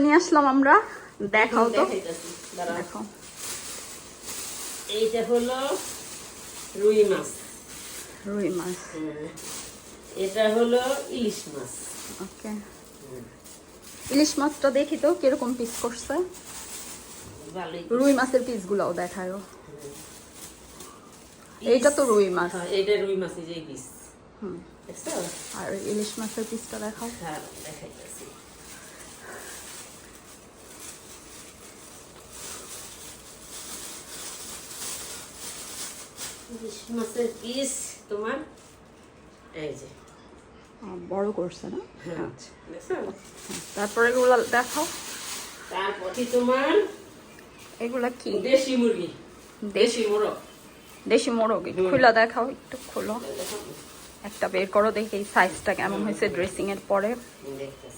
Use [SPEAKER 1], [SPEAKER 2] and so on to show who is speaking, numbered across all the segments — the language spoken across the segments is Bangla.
[SPEAKER 1] নিয়ে আসলাম আমরা। দেখাও তো। দেখো।
[SPEAKER 2] এইটা হলো রুই মাছ।
[SPEAKER 1] রুই মাছ।
[SPEAKER 2] হ্যাঁ। এটা হলো ইলিশ মাছ।
[SPEAKER 1] ওকে। ইলিশ মাছটা দেখি তো কীরকম পিস করছে। রুই মাছের পিসগুলোও দেখায়ও। এইটা তো রুই মাছ।
[SPEAKER 2] হ্যাঁ, এইটা রুই মাছের যে পিস
[SPEAKER 1] হুম। আর ইলিশ মাছের পিসটা দেখাও।
[SPEAKER 2] হ্যাঁ দেখাইতেছি। ইলিশ মাছের পিস তোমার এই যে।
[SPEAKER 1] বড় করছে না?
[SPEAKER 2] হ্যাঁ
[SPEAKER 1] আচ্ছা। তারপরে এগুলো দেখাও।
[SPEAKER 2] তারপরে তোমার
[SPEAKER 1] এগুলা কি?
[SPEAKER 2] দেশি মুরগি। দেশি মোরগ।
[SPEAKER 1] দেশি মোরগ। খুলে দেখাও একটু খোলো। একটা বের করো দেখি সাইজটা কেমন হয়েছে ড্রেসিং এর পরে।
[SPEAKER 2] দেখতেছি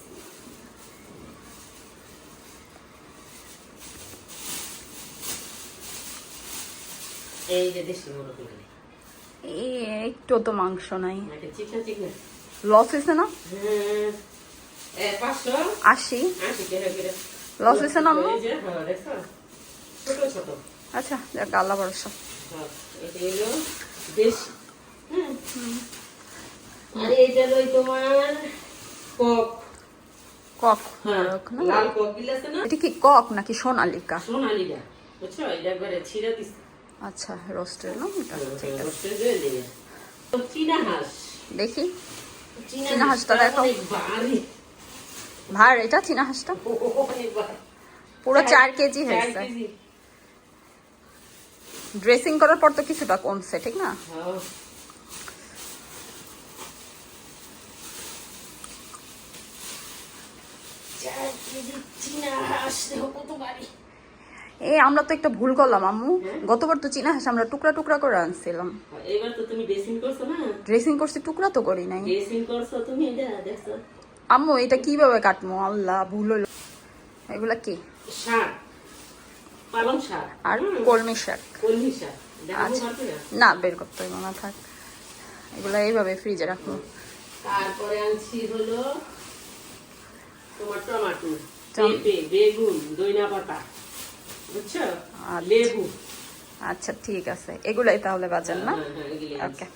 [SPEAKER 2] এই যে দেশি মোরগ
[SPEAKER 1] একটু তো মাংস নাই। লস হয়েছে না?
[SPEAKER 2] হ্যাঁ
[SPEAKER 1] আশি। লস হয়েছে না
[SPEAKER 2] হ্যাঁ,
[SPEAKER 1] আচ্ছা যাক আল্লাহ ভরসা।
[SPEAKER 2] হ্যাঁ, এটা কক।
[SPEAKER 1] কি নাকি সোনালিকা?
[SPEAKER 2] সোনালিটা বুঝছ? এটা একবারে ছিঁড়ে দিচ্ছে
[SPEAKER 1] আচ্ছা রোস্টের না?
[SPEAKER 2] রোস্টেড হয়ে
[SPEAKER 1] দেখি।
[SPEAKER 2] চীনা
[SPEAKER 1] হাঁসটা।
[SPEAKER 2] অনেক ভারী।
[SPEAKER 1] এটা চীনা হাঁসটা? পুরো চার কেজি হয়েছে। ড্রেসিং করার পর তো কিছুটা কমছে ঠিক না?
[SPEAKER 2] হ্যাঁ। চার কেজি চীনা হাঁস দেখো কত ভারী।
[SPEAKER 1] এই আমরা তো একটা ভুল করলাম আম্মু? গতবার তো চীনা হাঁস আমরা টুকরা টুকরা করে আনছিলাম।
[SPEAKER 2] এবার তো তুমি ড্রেসিং করছ না?
[SPEAKER 1] ড্রেসিং করছি টুকরা তো করি নাই।
[SPEAKER 2] ড্রেসিং করছ তুমি এটা দেখছ।
[SPEAKER 1] আম্মু এটা কীভাবে কাটবো আল্লাহ ভুল হলো। এগুলা কি?
[SPEAKER 2] শাক। পালং শাক।
[SPEAKER 1] আর কলমি শাক।
[SPEAKER 2] কলমি শাক।
[SPEAKER 1] আচ্ছা।
[SPEAKER 2] না?
[SPEAKER 1] না বের করতে হবে না থাক। এগুলা এইভাবে ফ্রিজে রাখব।
[SPEAKER 2] তারপরে আনছি হলো তোমার টমাটো বেগুন দইনা পাতা। বুঝছ
[SPEAKER 1] আচ্ছা।
[SPEAKER 2] লেবু
[SPEAKER 1] আচ্ছা ঠিক আছে এগুলাই তাহলে বাজার না
[SPEAKER 2] হ্যাঁ, হ্যাঁ।
[SPEAKER 1] ওকে